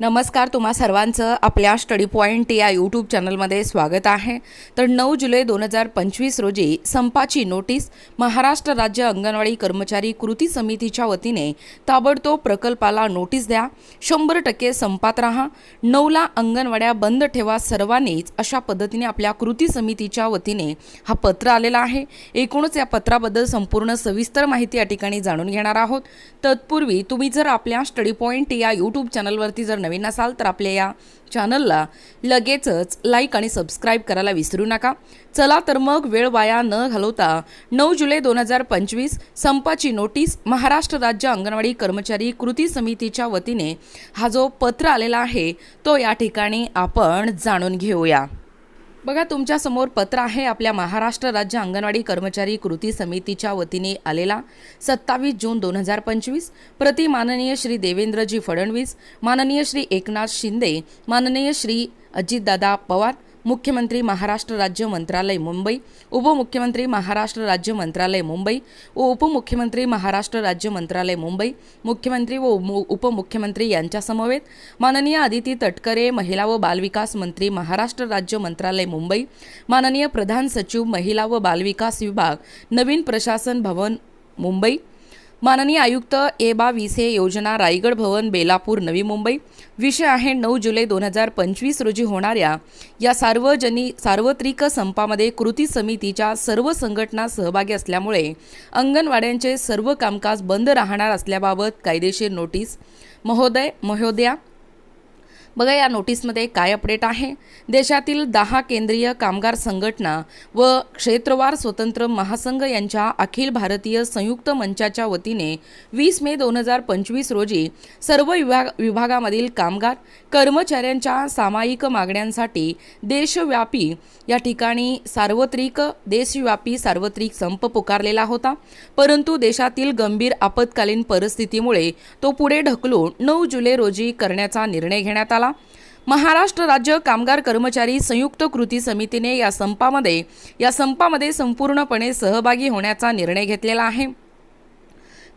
नमस्कार तुम्हा सर्वांचं आपल्या स्टडी पॉईंट या यूट्यूब चॅनलमध्ये स्वागत आहे. तर नऊ जुलै दोन हजार पंचवीस रोजी संपाची नोटीस महाराष्ट्र राज्य अंगणवाडी कर्मचारी कृती समितीच्या वतीने ताबडतोब प्रकल्पाला नोटीस द्या शंभर टक्के संपात राहा नऊला अंगणवाड्या बंद ठेवा सर्वांनीच अशा पद्धतीने आपल्या कृती समितीच्या वतीने हा पत्र आलेला आहे. एकूणच या पत्राबद्दल संपूर्ण सविस्तर माहिती या ठिकाणी जाणून घेणार आहोत. तत्पूर्वी तुम्ही जर आपल्या स्टडी पॉईंट या यूट्यूब चॅनलवरती जर नवीन असाल तर आपल्या या चॅनलला लगेचच लाईक आणि सबस्क्राईब करायला विसरू नका. चला तर मग वेळ वाया न घालवता नऊ जुलै दोन हजार पंचवीस संपाची नोटीस महाराष्ट्र राज्य अंगणवाडी कर्मचारी कृती समितीच्या वतीने हा जो पत्र आलेला आहे तो या ठिकाणी आपण जाणून घेऊया. बघा तुमच्यासमोर पत्र आहे. आपल्या महाराष्ट्र राज्य अंगणवाडी कर्मचारी कृती समितीच्या वतीने आलेला सत्तावीस जून दोन हजार पंचवीस. प्रति माननीय श्री देवेंद्रजी फडणवीस माननीय श्री एकनाथ शिंदे माननीय श्री अजितदादा पवार मुख्यमंत्री महाराष्ट्र राज्य मंत्रालय मुंबई. उपमुख्यमंत्री महाराष्ट्र राज्य मंत्रालय मुंबई. व उपमुख्यमंत्री महाराष्ट्र राज्य मंत्रालय मुंबई. मुख्यमंत्री व उपमुख्यमंत्री यांच्यासमवेत माननीय आदिती तटकरे महिला व बालविकास मंत्री महाराष्ट्र राज्य मंत्रालय मुंबई. माननीय प्रधान सचिव महिला व बालविकास विभाग नवीन प्रशासन भवन मुंबई. माननीय आयुक्त ए बावीस हे योजना रायगड भवन बेलापूर नवी मुंबई. विषय आहे नऊ जुलै दोन हजार पंचवीस रोजी होणाऱ्या या सार्वजनिक सार्वत्रिक संपामध्ये कृती समितीच्या सर्व संघटना सहभागी असल्यामुळे अंगणवाड्यांचे सर्व कामकाज बंद राहणार असल्याबाबत कायदेशीर नोटीस. महोदय महोदया बघा या नोटीसमध्ये काय अपडेट आहे? देशातील दहा केंद्रीय कामगार संघटना व क्षेत्रवार स्वतंत्र महासंघ यांच्या अखिल भारतीय संयुक्त मंचाच्या वतीने वीस मे दोन हजार पंचवीस रोजी सर्व विभाग विभागामधील कामगार कर्मचाऱ्यांच्या सामायिक मागण्यांसाठी देशव्यापी या ठिकाणी सार्वत्रिक देशव्यापी सार्वत्रिक संप पुकारलेला होता. परंतु देशातील गंभीर आपत्कालीन परिस्थितीमुळे तो पुढे ढकलून नऊ जुलै रोजी करण्याचा निर्णय घेण्यात आला. महाराष्ट्र राज्य कामगार कर्मचारी संयुक्त कृती समितीने या संपामध्ये या संपामध्ये संपूर्णपणे सहभागी होण्याचा निर्णय घेतलेला आहे.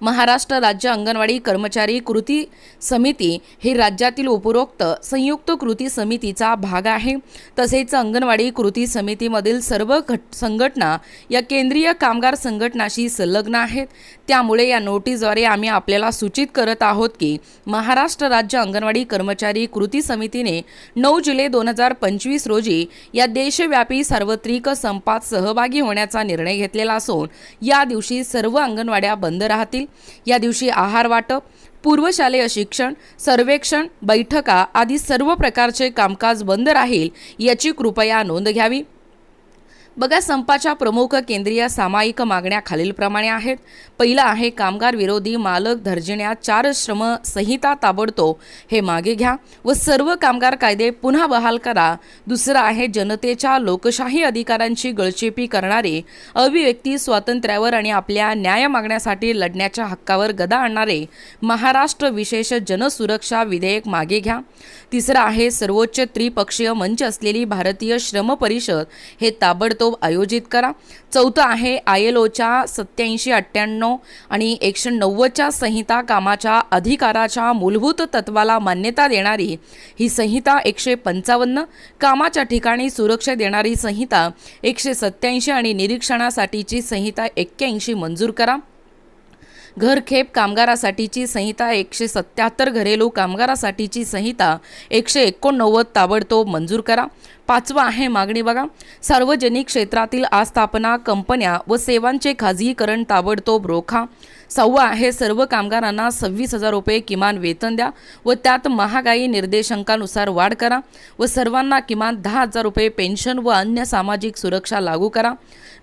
महाराष्ट्र राज्य अंगणवाडी कर्मचारी कृती समिती ही राज्यातील उपरोक्त संयुक्त कृती समितीचा भाग आहे. तसेच अंगणवाडी कृती समितीमधील सर्व घट संघटना या केंद्रीय कामगार संघटनाशी संलग्न आहेत. त्यामुळे या नोटीसद्वारे आम्ही आपल्याला सूचित करत आहोत की महाराष्ट्र राज्य अंगणवाडी कर्मचारी कृती समितीने नऊ जुलै दोन हजार पंचवीस रोजी या देशव्यापी सार्वत्रिक संपात सहभागी होण्याचा निर्णय घेतलेला असून या दिवशी सर्व अंगणवाड्या बंद राहतील. या दिवशी आहार वाटप पूर्वशालेय शिक्षण सर्वेक्षण बैठका आदी सर्व प्रकारचे कामकाज बंद राहील याची कृपया नोंद घ्यावी. बघा संपाच्या प्रमुख केंद्रीय सामायिक मागण्या खालीलप्रमाणे आहेत. पहिलं आहे कामगार विरोधी मालक दर्जिण्या चार श्रम संहिता ताबडतोब हे मागे घ्या व सर्व कामगार कायदे पुन्हा बहाल करा. दुसरं आहे जनतेच्या लोकशाही अधिकारांची गळचेपी करणारे अभिव्यक्ती स्वातंत्र्यावर आणि आपल्या न्याय मागण्यासाठी लढण्याच्या हक्कावर गदा आणणारे महाराष्ट्र विशेष जनसुरक्षा विधेयक मागे घ्या. तिसरं आहे सर्वोच्च त्रिपक्षीय मंच असलेली भारतीय श्रम परिषद. हे ताबडतोब आयोजित करा. चौथं आहे आय एल ओच्या सत्याऐंशी अठ्ठ्याण्णव आणि एकशे नव्वदच्या संहिता कामाच्या अधिकाराच्या मूलभूत तत्वाला मान्यता देणारी ही संहिता एकशे पंचावन्न कामाच्या ठिकाणी सुरक्षा देणारी संहिता एकशे सत्याऐंशी आणि निरीक्षणासाठीची संहिता एक्क्याऐंशी मंजूर करा. घरखेप कामगारासाठीची संहिता एकशे सत्याहत्तर घरेलू कामगारासाठीची संहिता एकशे एकोणनव्वद ताबडतोब मंजूर करा. पाचवा आहे मागणी बघा. सार्वजनिक क्षेत्रातील आस्थापना कंपन्या व सेवांचे खाजगीकरण ताबडतोब रोखा. सहावा आहे सर्व कामगारांना सव्वीस हजार रुपये किमान वेतन द्या व त्यात महागाई निर्देशांकानुसार वाढ करा व सर्वांना किमान दहा हजार रुपये पेन्शन व अन्य सामाजिक सुरक्षा लागू करा.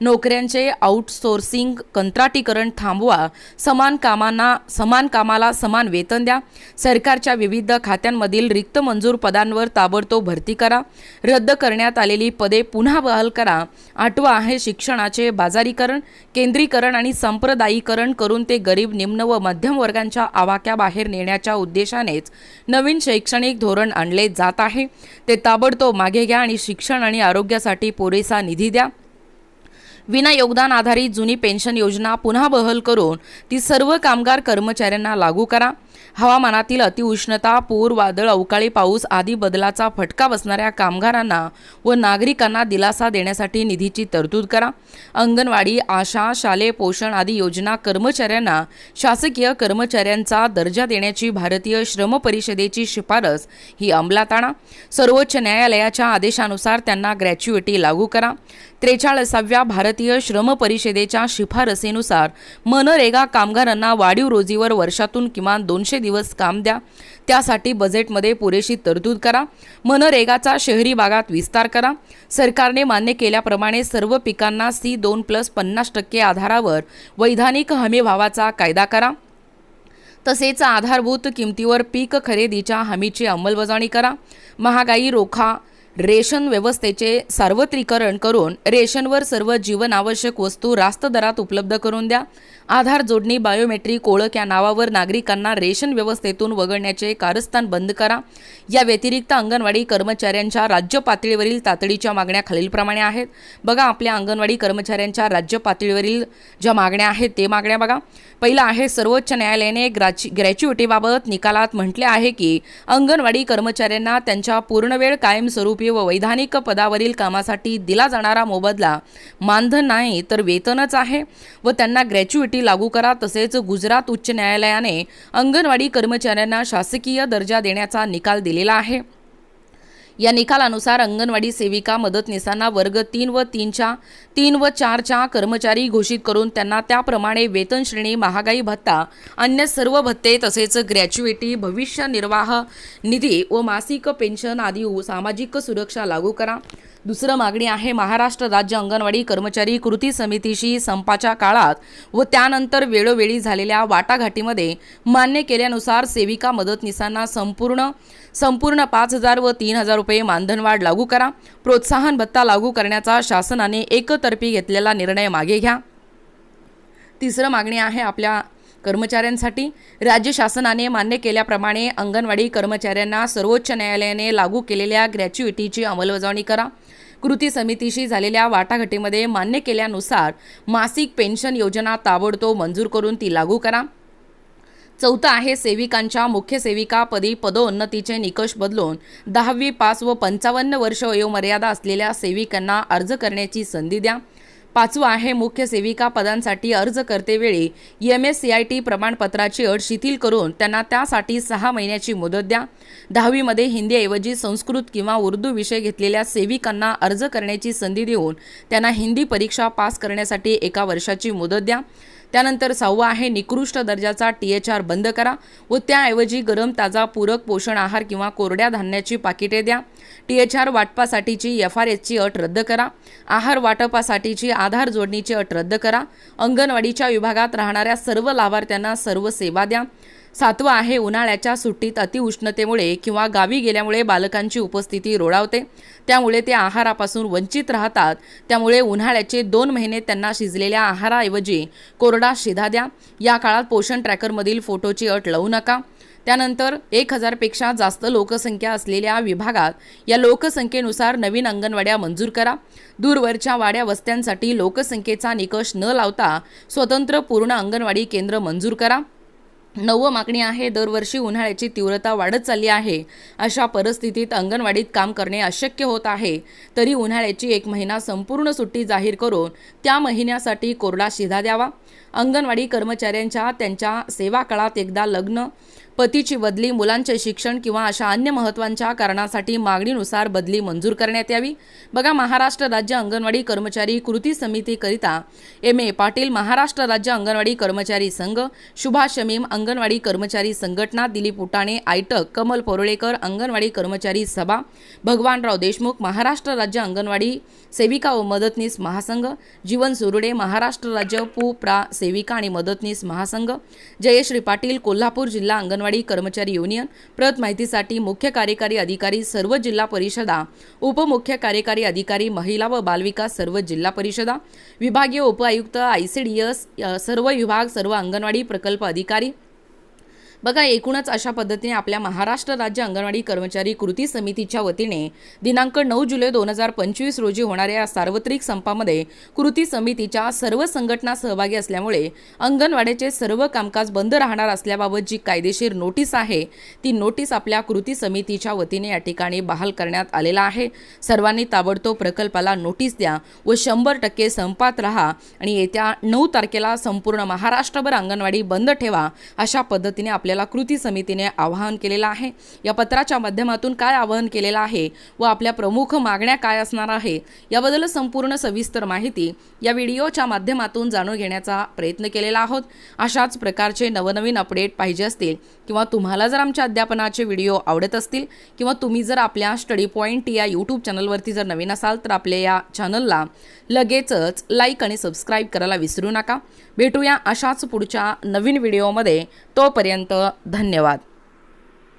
नोकऱ्यांचे आउटसोर्सिंग कंत्राटीकरण थांबवा. समान कामांना समान कामाला समान वेतन द्या. सरकारच्या विविध खात्यांमधील रिक्त मंजूर पदांवर ताबडतोब भरती करा. रद्द करण्यात आलेली पदे पुन्हा बहाल करा. आठवा आहे शिक्षणाचे बाजारीकरण केंद्रीकरण आणि संप्रदायीकरण करून ते गरीब निम्न व मध्यम वर्गांच्या आवाक्याबाहेर नेण्याच्या उद्देशानेच नवीन शैक्षणिक धोरण आणले जात आहे. ते ताबडतोब मागे घ्या आणि शिक्षण आणि आरोग्यासाठी पुरेसा निधी द्या. विना योगदान आधारित जुनी पेन्शन योजना पुन्हा बहल करून ती सर्व कामगार कर्मचाऱ्यांना लागू करा. हवामानातील अतिउष्णता पूर वादळ अवकाळी पाऊस आदी बदलाचा फटका बसणाऱ्या कामगारांना व नागरिकांना दिलासा देण्यासाठी निधीची तरतूद करा. अंगणवाडी आशा शालेय पोषण आदी योजना कर्मचाऱ्यांना शासकीय कर्मचाऱ्यांचा दर्जा देण्याची भारतीय श्रम परिषदेची शिफारस ही अंमलात आणा. सर्वोच्च न्यायालयाच्या आदेशानुसार त्यांना ग्रॅच्युइटी लागू करा. त्रेचाळीसाव्या भारतीय श्रम परिषदेच्या शिफारसीनुसार मनरेगा कामगारांना वाढीव रोजीवर वर्षातून किमान दोनशे दिवस काम द्या. त्यासाठी बजेटमध्ये पुरेशी तरतूद करा. मनरेगाचा शहरी भागात विस्तार करा. सरकारने मान्य केल्याप्रमाणे सर्व पिकांना सी दोन प्लस पन्नास टक्के आधारावर वैधानिक हमी भावाचा कायदा करा. तसेच आधारभूत किमतीवर पीक खरेदीच्या हमीची अंमलबजावणी करा. महागाई रोखा रेशन व्यवस्थेचे सार्वत्रिकरण करून रेशनवर सर्व जीवनावश्यक वस्तू रास्त दरात उपलब्ध करून द्या. आधार जोडणी बायोमेट्रिक ओळख या नावावर नागरिकांना रेशन व्यवस्थेतून वगळण्याचे कारस्थान बंद करा. या व्यतिरिक्त अंगणवाडी कर्मचाऱ्यांच्या राज्य पातळीवरील तातडीच्या मागण्या खालीलप्रमाणे आहेत. बघा आपल्या अंगणवाडी कर्मचाऱ्यांच्या राज्य पातळीवरील ज्या मागण्या आहेत ते मागण्या बघा. पहिलं आहे सर्वोच्च न्यायालयाने ग्रॅच्यु ग्रॅच्युइटीबाबत निकालात म्हटले आहे की अंगणवाडी कर्मचाऱ्यांना त्यांच्या पूर्णवेळ कायमस्वरूपी व वैधानिक पदावरील कामासाठी दिला जाणारा मोबदला मानधन नाही तर वेतनच आहे व त्यांना ग्रॅच्युइटी लागू करा तसेच गुजरात उच्च न्यायालयाने अंगणवाडी कर्मचाऱ्यांना शासकीय दर्जा देण्याचा निकाल दिलेला आहे. या निकालानुसार अंगणवाडी सेविका मदतनीसांना वर्ग तीन व तीनच्या तीन व चारच्या कर्मचारी घोषित करून त्यांना त्याप्रमाणे वेतन श्रेणी महागाई भत्ता अन्य सर्व भत्ते तसेच ग्रॅच्युएटी भविष्य निर्वाह निधी व मासिक पेन्शन आदी सामाजिक सुरक्षा लागू करा. दुसरं मागणी आहे महाराष्ट्र राज्य अंगणवाडी कर्मचारी कृती समितीशी संपाच्या काळात व त्यानंतर वेळोवेळी झालेल्या वाटाघाटीमध्ये मान्य केल्यानुसार सेविका मदतनीसांना संपूर्ण संपूर्ण पाच हजार व तीन हजार रुपये मानधनवाढ लागू करा. प्रोत्साहन भत्ता लागू करण्याचा शासनाने एकतर्फी घेतलेला निर्णय मागे घ्या. तिसरं मागणी आहे आपल्या कर्मचाऱ्यांसाठी. राज्य शासनाने मान्य केल्याप्रमाणे अंगणवाडी कर्मचाऱ्यांना सर्वोच्च न्यायालयाने लागू केलेल्या ग्रॅच्युइटीची अंमलबजावणी करा. कृती समितीशी झालेल्या वाटाघाटीमध्ये मान्य केल्यानुसार मासिक पेन्शन योजना ताबडतोब मंजूर करून ती लागू करा. चौथं आहे सेविकांच्या मुख्य सेविकापदी पदोन्नतीचे निकष बदलून दहावी पास व पंचावन्न वर्ष वयोमर्यादा असलेल्या सेविकांना अर्ज करण्याची संधी द्या. पाचवं आहे मुख्य सेविका पदांसाठी अर्ज करतेवेळी M S C I T प्रमाणपत्राची अट शिथिल करून त्यांना त्यासाठी सहा महिन्याची मुदत द्या. दहावीमध्ये हिंदीऐवजी संस्कृत किंवा उर्दू विषय घेतलेल्या सेविकांना अर्ज करण्याची संधी देऊन त्यांना हिंदी परीक्षा पास करण्यासाठी एका वर्षाची मुदत द्या. त्यानंतर सहावं आहे निकृष्ट दर्जाचा टी एच आर बंद करा व त्याऐवजी गरम ताजा पूरक पोषण आहार किंवा कोरड्या धान्याची पाकिटे द्या. टी एच आर वाटपासाठीची एफ आर एसची अट रद्द करा. आहार वाटपासाठीची आधार जोडणीची अट रद्द करा. अंगणवाडीच्या विभागात राहणाऱ्या सर्व लाभार्थ्यांना सर्व सेवा द्या. सातवं आहे उन्हाळ्याच्या सुट्टीत अतिउष्णतेमुळे किंवा गावी गेल्यामुळे बालकांची उपस्थिती रोडावते. त्यामुळे ते आहारापासून वंचित राहतात. त्यामुळे उन्हाळ्याचे दोन महिने त्यांना शिजलेल्या आहाराऐवजी कोरडा शिधा द्या. या काळात पोषण ट्रॅकरमधील फोटोची अट लावू नका. त्यानंतर एक हजारपेक्षा जास्त लोकसंख्या असलेल्या विभागात या लोकसंख्येनुसार नवीन अंगणवाड्या मंजूर करा. दूरवरच्या वाड्या वस्त्यांसाठी लोकसंख्येचा निकष न लावता स्वतंत्र पूर्ण अंगणवाडी केंद्र मंजूर करा. नववं मागणी आहे दरवर्षी उन्हाळ्याची तीव्रता वाढत चालली आहे. अशा परिस्थितीत अंगणवाडीत काम करणे अशक्य होत आहे. तरी उन्हाळ्याची एक महिना संपूर्ण सुट्टी जाहीर करून त्या महिन्यासाठी कोरडा शिधा द्यावा. अंगणवाडी कर्मचाऱ्यांच्या त्यांच्या सेवा काळात एकदा लग्न पतीची बदली मुलांचे शिक्षण किंवा अशा अन्य महत्त्वांच्या कारणासाठी मागणीनुसार बदली मंजूर करण्यात यावी. बघा महाराष्ट्र राज्य अंगणवाडी कर्मचारी कृती समितीकरिता एम. ए. पाटील महाराष्ट्र राज्य अंगणवाडी कर्मचारी संघ सुभाष शमीम अंगणवाडी कर्मचारी संघटना दिलीप उटाणे आयटक कमल पोरळेकर अंगणवाडी कर्मचारी सभा भगवानराव देशमुख महाराष्ट्र राज्य अंगणवाडी सेविका व मदतनीस महासंघ जीवन सुरुडे महाराष्ट्र राज्य पु. प्रा. सेविका आणि मदतनीस महासंघ जयश्री पाटील कोल्हापूर जिल्हा अंगणवाडी कर्मचारी युनियन प्रत माहितीसाठी मुख्य कार्यकारी अधिकारी सर्व जिल्हा परिषदा उपमुख्य कार्यकारी अधिकारी महिला व बालविकास सर्व जिल्हा परिषदा विभागीय उपआयुक्त आय सी डी एस सर्व विभाग सर्व अंगणवाडी प्रकल्प अधिकारी बघा एकूणच अशा पद्धतीने आपल्या महाराष्ट्र राज्य अंगणवाडी कर्मचारी कृती समितीच्या वतीने दिनांक नऊ जुलै दोन हजार पंचवीस रोजी होणाऱ्या सार्वत्रिक संपामध्ये कृती समितीच्या सर्व संघटना सहभागी असल्यामुळे अंगणवाडीचे सर्व कामकाज बंद राहणार असल्याबाबत जी कायदेशीर नोटीस आहे ती नोटीस आपल्या कृती समितीच्या वतीने या ठिकाणी बहाल करण्यात आलेला आहे. सर्वांनी ताबडतोब प्रकल्पाला नोटीस द्या व शंभर टक्के संपात राहा आणि येत्या नऊ तारखेला संपूर्ण महाराष्ट्रभर अंगणवाडी बंद ठेवा अशा पद्धतीने आपल्याला कृती समितीने आवाहन केलेलं आहे. या पत्राच्या माध्यमातून काय आवाहन केलेलं आहे व आपल्या प्रमुख मागण्या काय असणार आहे याबद्दल संपूर्ण सविस्तर माहिती या व्हिडिओच्या माध्यमातून जाणून घेण्याचा प्रयत्न केलेला आहोत. अशाच प्रकारचे नवनवीन अपडेट पाहिजे असतील किंवा तुम्हाला जर आमच्या अध्यापनाचे व्हिडिओ आवडत असतील किंवा तुम्ही जर आपल्या स्टडी पॉईंट या यूट्यूब चॅनलवरती जर नवीन असाल तर आपल्या या चॅनलला लगेचच लाईक आणि सबस्क्राईब करायला विसरू नका. भेटूया अशाच पुढच्या नवीन व्हिडिओमध्ये. तोपर्यंत धन्यवाद.